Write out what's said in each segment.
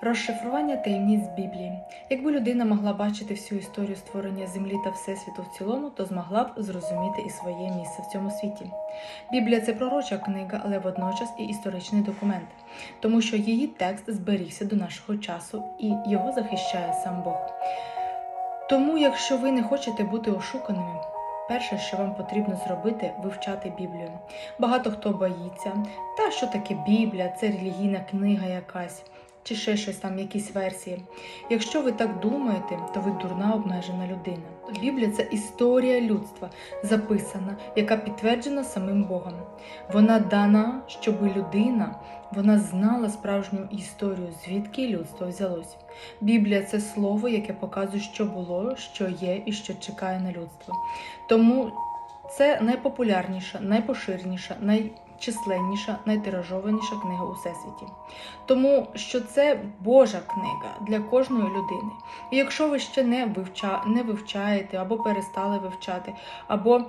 Розшифрування таємниць Біблії. Якби людина могла бачити всю історію створення землі та всесвіту в цілому, то змогла б зрозуміти і своє місце в цьому світі. Біблія це пророча книга, але водночас і історичний документ, тому що її текст зберігся до нашого часу і його захищає сам Бог. Тому, якщо ви не хочете бути ошуканими, перше, що вам потрібно зробити, вивчати Біблію. Багато хто боїться, та що таке Біблія, це релігійна книга якась, чи ще щось там, якісь версії. Якщо ви так думаєте, то ви дурна обмежена людина. Біблія це історія людства, записана, яка підтверджена самим Богом. Вона дана, щоб людина вона знала справжню історію, звідки людство взялось. Біблія це слово, яке показує, що було, що є і що чекає на людство. Тому це найпопулярніша, найпоширеніша, найчисленніша, найтиражованіша книга у всесвіті. Тому що це Божа книга для кожної людини. І якщо ви ще не, вивча... не вивчаєте, або перестали вивчати, або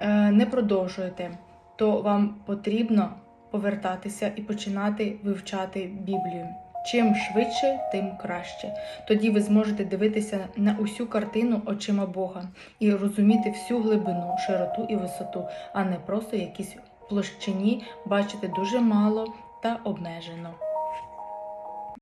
е, не продовжуєте, то вам потрібно повертатися і починати вивчати Біблію. Чим швидше, тим краще. Тоді ви зможете дивитися на усю картину очима Бога і розуміти всю глибину, широту і висоту, а не просто якісь площині бачити дуже мало та обмежено.